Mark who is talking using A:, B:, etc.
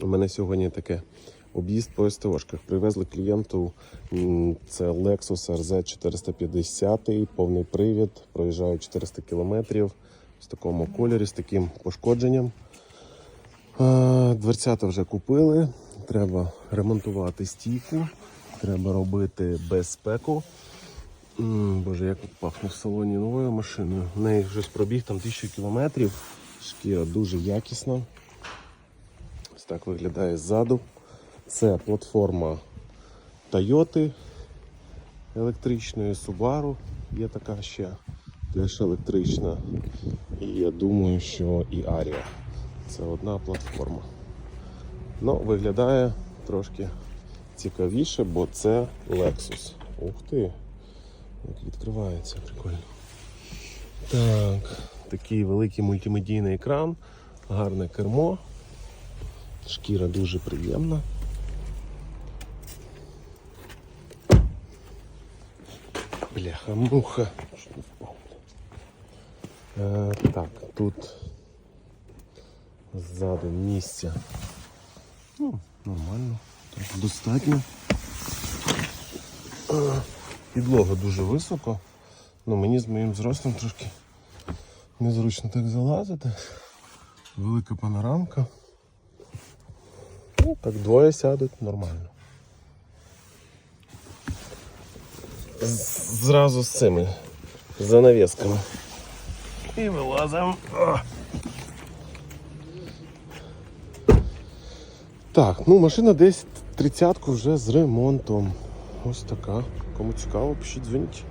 A: У мене сьогодні таке об'їзд по СТОшках. Привезли клієнту це Lexus RZ 450, повний привід, проїжджає 400 кілометрів в такому кольорі, з таким пошкодженням. Дверцята вже купили. Треба ремонтувати стійку, треба робити безпеку. Боже, як пахне в салоні новою машиною. В неї вже пробіг там 1000 кілометрів. Шкіра дуже якісна. Так виглядає ззаду. Це платформа Toyota електричної Subaru. Є така ще теж електрична. І я думаю, що і Aria. Це одна платформа. Ну, виглядає трошки цікавіше, бо це Lexus. Ух ти! Як відкривається, прикольно. Так, такий великий мультимедійний екран, гарне кермо. Шкіра дуже приємна. Бляха, муха. Е, так, тут ззаду місця. Ну, нормально. Так, достатньо. Е, Підлога дуже високо. Ну, мені з моїм зростом трошки незручно так залазити. Велика панорамка. Ну, так двоє сядуть нормально. Зразу з цими занавісками. І вилазимо. Так, ну машина десь тридцятку вже з ремонтом. Ось така. Кому цікаво, пишіть дзвоніть.